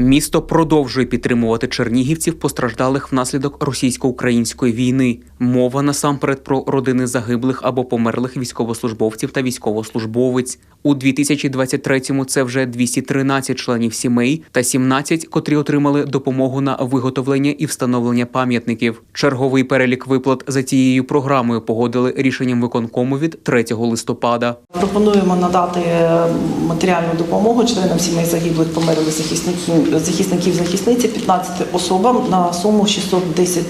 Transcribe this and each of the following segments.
Місто продовжує підтримувати чернігівців, постраждалих внаслідок російсько-української війни. Мова насамперед про родини загиблих або померлих військовослужбовців та військовослужбовиць. У 2023-му це вже 213 членів сімей та 17, котрі отримали допомогу на виготовлення і встановлення пам'ятників. Черговий перелік виплат за цією програмою погодили рішенням виконкому від 3 листопада. Пропонуємо надати е, матеріальну допомогу членам сімей загиблих померлих захисників захисників захисниці 15 особам на суму 610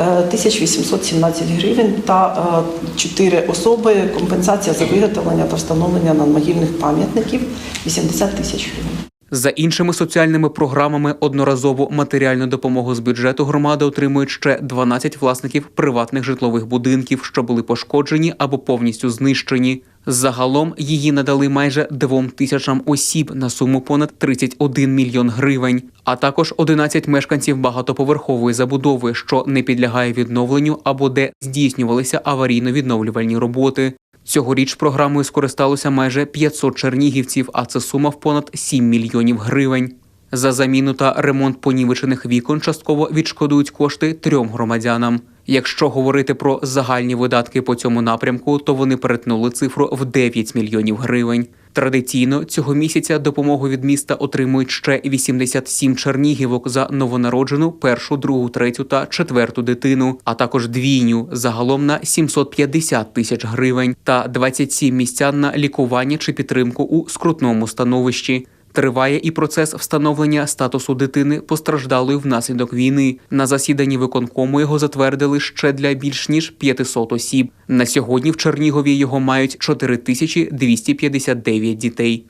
е, тисяч 817 гривень та 4 особи компенсація за виготовлення та встановлення надмогильних пам'ятників 80 тисяч гривень. За іншими соціальними програмами одноразову матеріальну допомогу з бюджету громади отримують ще 12 власників приватних житлових будинків, що були пошкоджені або повністю знищені. Загалом її надали майже двом тисячам осіб на суму понад 31 мільйон гривень, а також 11 мешканців багатоповерхової забудови, що не підлягає відновленню або де здійснювалися аварійно-відновлювальні роботи. Цьогоріч програмою скористалося майже 500 чернігівців, а це сума в понад 7 мільйонів гривень. За заміну та ремонт понівечених вікон частково відшкодують кошти трьом громадянам. Якщо говорити про загальні видатки по цьому напрямку, то вони перетнули цифру в 9 мільйонів гривень. Традиційно цього місяця допомогу від міста отримують ще 87 чернігівок за новонароджену першу, другу, третю та четверту дитину, а також двійню загалом на 750 тисяч гривень та 27 місцян на лікування чи підтримку у скрутному становищі. Триває і процес встановлення статусу дитини постраждалої внаслідок війни. На засіданні виконкому його затвердили ще для більш ніж 500 осіб. На сьогодні в Чернігові його мають 4259 дітей.